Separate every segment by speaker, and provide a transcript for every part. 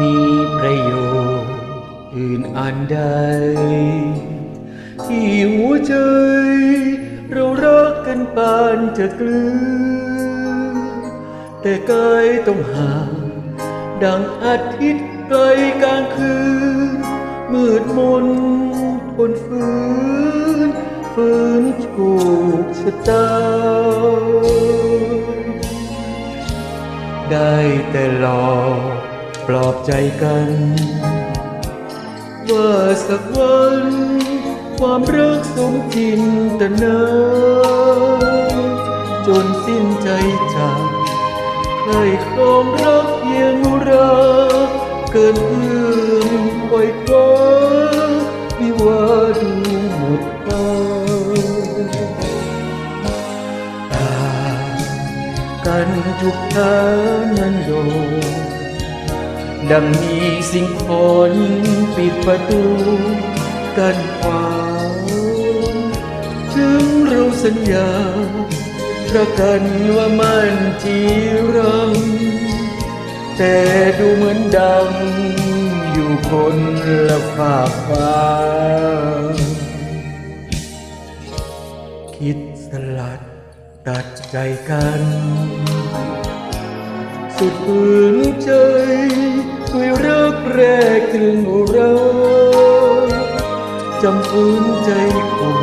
Speaker 1: มีประโยชน์อื่นอันใด ที่หัวใจ เรารักกันปานจะกลืนแต่กายต้องห่างดังอาทิตย์ไกลกลางคืน มืดมนทนฝืนฝืนถูกชะตา ได้แต่หลอ ปลอบใจกัน ว่าสักวัน ความรักสมจินตนาจนสิ้นใจจากใครครองรักเพียงรักเกินเอื้อมคอยคว้าวิวาดูหมดตางกันทุกทางนั้นโยม ดังมีสิ่งคนปิดประตูกันขวางถึงเราสัญญาประกันว่ามันจีรัง แต่ดูเหมือนดัง อยู่คนละฝากฟ้า คิดสลัดตัดใจกัน สุดฝืนใจด้วย รักแรกถึงเราจำฝืนใจคง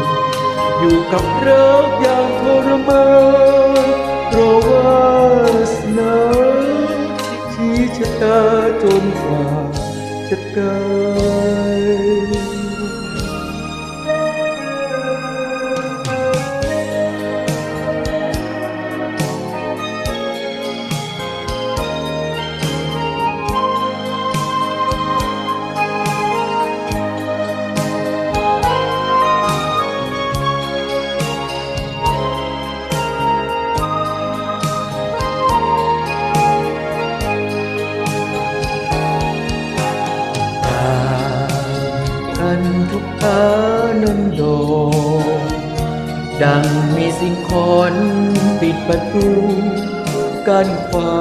Speaker 1: อยู่กับรักอย่างทรมานเพราะว่าสนาชี้ชะตาจนกว่าจะเก ทุกพานันโดงดังมีสิ่งคนปิดประตูกันขวา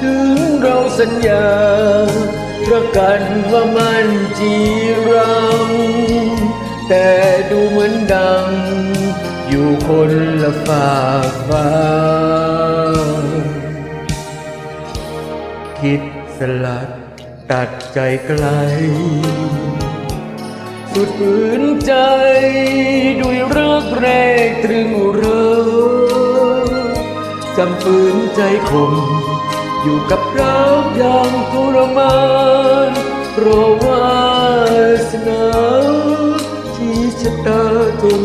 Speaker 1: ถึงเราสัญญาประกันว่ามันจีรัง แต่ดูเหมือนดัง อยู่คนละฝากฟ้า คิดสลัดตัดใจไกล สุดฝืนใจ ด้วยรักแรกตรึงเรือจำฝืนใจคม อยู่กับเราอย่างทรมานเพราะวาสนาที่ชะตาจน